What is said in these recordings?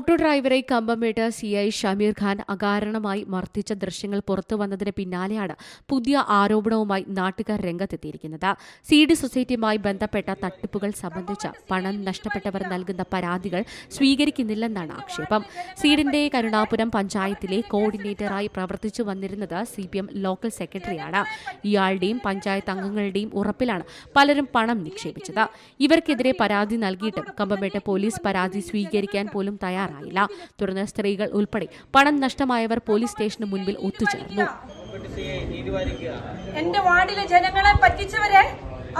Auto ഡ്രൈവറെ Kambammettu C I Shameer Khan അകാരണമായി മർദ്ദിച്ച ദൃശ്യങ്ങൾ പുറത്തു വന്നതിന് പിന്നാലെയാണ് പുതിയ ആരോപണവുമായി നാട്ടുകാർ രംഗത്തെത്തിയിരിക്കുന്നത്. സി ഡി സൊസൈറ്റിയുമായി ബന്ധപ്പെട്ട തട്ടിപ്പുകൾ സംബന്ധിച്ച പണം നഷ്ടപ്പെട്ടവർ നൽകുന്ന പരാതികൾ സ്വീകരിക്കുന്നില്ലെന്നാണ് ആക്ഷേപം. സീഡിന്റെ കരുണാപുരം പഞ്ചായത്തിലെ കോർഡിനേറ്ററായി പ്രവർത്തിച്ചു വന്നിരുന്നത് സി പി എം ലോക്കൽ സെക്രട്ടറിയാണ്. ഇയാളുടെയും പഞ്ചായത്ത് അംഗങ്ങളുടെയും ഉറപ്പിലാണ് പലരും പണം നിക്ഷേപിച്ചത്. ഇവർക്കെതിരെ പരാതി നൽകിയിട്ടും കമ്പംമേട്ട് പോലീസ് പരാതി സ്വീകരിക്കാൻ പോലും തയ്യാറായില്ല തുടർന്ന് സ്ത്രീകൾ ഉൾപ്പെടെ പണം നഷ്ടമായവർ പോലീസ് സ്റ്റേഷന് മുൻപിൽ ഒത്തുചേർന്നു. എന്റെ വാർഡിലെ ജനങ്ങളെ പറ്റിച്ചവരെ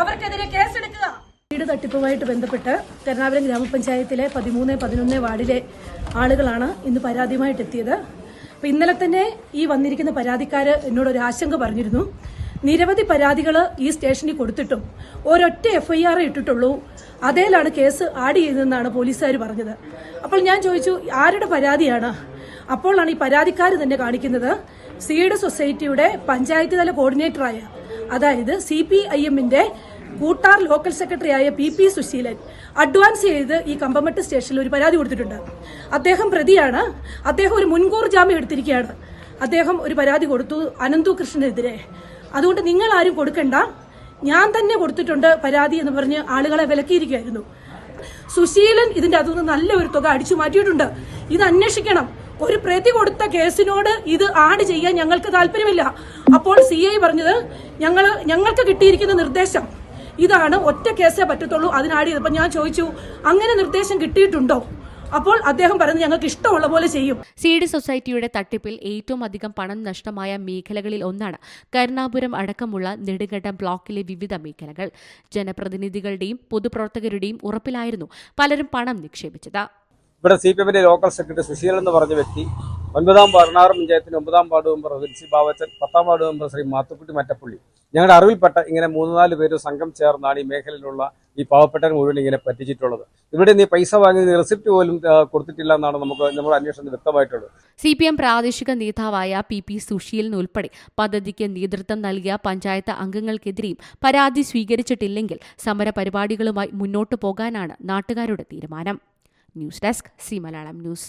അവർക്കെതിരെ കേസെടുക്കുക. വീട് തട്ടിപ്പുമായിട്ട് ബന്ധപ്പെട്ട് കരുണാപുരം ഗ്രാമപഞ്ചായത്തിലെ പതിമൂന്ന് പതിനൊന്ന് വാർഡിലെ ആളുകളാണ് ഇന്ന് പരാതിയുമായിട്ട് എത്തിയത് അപ്പൊ ഇന്നലെ തന്നെ ഈ വന്നിരിക്കുന്ന പരാതിക്കാര് എന്നോട് ഒരു ആശങ്ക പറഞ്ഞിരുന്നു. നിരവധി പരാതികൾ ഈ സ്റ്റേഷനിൽ കൊടുത്തിട്ടും ഒരൊറ്റ എഫ്ഐആർ ഇട്ടിട്ടുള്ളൂ. അതേലാണ് കേസ് ആഡ് ചെയ്തതെന്നാണ് പോലീസുകാർ പറഞ്ഞത്. അപ്പോൾ ഞാൻ ചോദിച്ചു ആരുടെ പരാതിയാണ്? അപ്പോഴാണ് ഈ പരാതിക്കാർ തന്നെ കാണിക്കുന്നത്. സീഡ് സൊസൈറ്റിയുടെ പഞ്ചായത്ത് തല കോർഡിനേറ്ററായ അതായത് സി പി ഐ എമ്മിന്റെ കൂട്ടാർ ലോക്കൽ സെക്രട്ടറിയായ പി പി സുശീലൻ അഡ്വാൻസ് ചെയ്ത് ഈ കമ്പമട്ട് സ്റ്റേഷനിൽ ഒരു പരാതി കൊടുത്തിട്ടുണ്ട്. അദ്ദേഹം പ്രതിയാണ്. അദ്ദേഹം ഒരു മുൻകൂർ ജാമ്യം എടുത്തിരിക്കുകയാണ്. അദ്ദേഹം ഒരു പരാതി കൊടുത്തു അനന്തു കൃഷ്ണനെതിരെ. അതുകൊണ്ട് നിങ്ങൾ ആരും കൊടുക്കണ്ട. ഞാൻ തന്നെ കൊടുത്തിട്ടുണ്ട് പരാതി എന്ന് പറഞ്ഞ് ആളുകളെ വിലക്കിയിരിക്കുകയായിരുന്നു. സുശീലൻ ഇതിന്റെ അകത്തുനിന്ന് നല്ല ഒരു തുക അടിച്ചു മാറ്റിയിട്ടുണ്ട്. ഇത് അന്വേഷിക്കണം. ഒരു പ്രതി കൊടുത്ത കേസിനോട് ഇത് ആഡ് ചെയ്യാൻ ഞങ്ങൾക്ക് താല്പര്യമില്ല. അപ്പോൾ സി ഐ പറഞ്ഞത് ഞങ്ങൾ ഞങ്ങൾക്ക് കിട്ടിയിരിക്കുന്ന നിർദ്ദേശം. ഇതാണ് ഒറ്റ കേസേ പറ്റത്തുള്ളൂ. അതിനാഡ് ചെയ്തപ്പോൾ ഞാൻ ചോദിച്ചു അങ്ങനെ നിർദ്ദേശം കിട്ടിയിട്ടുണ്ടോ? അപ്പോൾ അദ്ദേഹം പറയുന്നത് ഞങ്ങൾക്ക് ഇഷ്ടമുള്ള പോലെ ചെയ്യും. സി ഡി സൊസൈറ്റിയുടെ തട്ടിപ്പിൽ ഏറ്റവും അധികം പണം നഷ്ടമായ മേഖലകളിൽ ഒന്നാണ് കരുണാപുരം അടക്കമുള്ള നെടുങ്കണ്ടം ബ്ലോക്കിലെ വിവിധ മേഖലകൾ. ജനപ്രതിനിധികളുടെയും പൊതുപ്രവർത്തകരുടെയും ഉറപ്പിലായിരുന്നു പലരും പണം നിക്ഷേപിച്ചത്. ഇവിടെ സി പി എമ്മിന്റെ ലോക്കൽ സെക്രട്ടറി സുശീലൻ എന്ന് പറഞ്ഞ വ്യക്തി ഒൻപതാം പതിനാറ് പഞ്ചായത്തിന്റെ ഒമ്പതാം വാർഡ് മെമ്പർ വിൻസി ബാവച്ചൻ പത്താം വാർഡ് മെമ്പർ ശ്രീ മാത്തുക്കുട്ടി മറ്റപ്പള്ളി. ഞങ്ങളുടെ അറിവിൽപ്പെട്ട ഇങ്ങനെ മൂന്ന് നാല് പേര് സംഘം ചേർന്നാണ് ഈ മേഖലയിലുള്ള ഈ പാവപ്പെട്ടവർ മുഴുവൻ ഇങ്ങനെ പറ്റിച്ചിട്ടുള്ളത്. ഇവിടെ നീ പൈസ വാങ്ങി റെസിപ്റ്റ് പോലും കൊടുത്തിട്ടില്ല എന്നാണ് നമുക്ക് നമ്മുടെ അന്വേഷണത്തിൽ വ്യക്തമായിട്ടുള്ളത്. സി പി എം പ്രാദേശിക നേതാവായ പി പി സുശീലിന് ഉൾപ്പെടെ പദ്ധതിക്ക് നേതൃത്വം നൽകിയ പഞ്ചായത്ത് അംഗങ്ങൾക്കെതിരെയും പരാതി സ്വീകരിച്ചിട്ടില്ലെങ്കിൽ സമര പരിപാടികളുമായി മുന്നോട്ടു പോകാനാണ് നാട്ടുകാരുടെ തീരുമാനം. News desk C Malayalam news.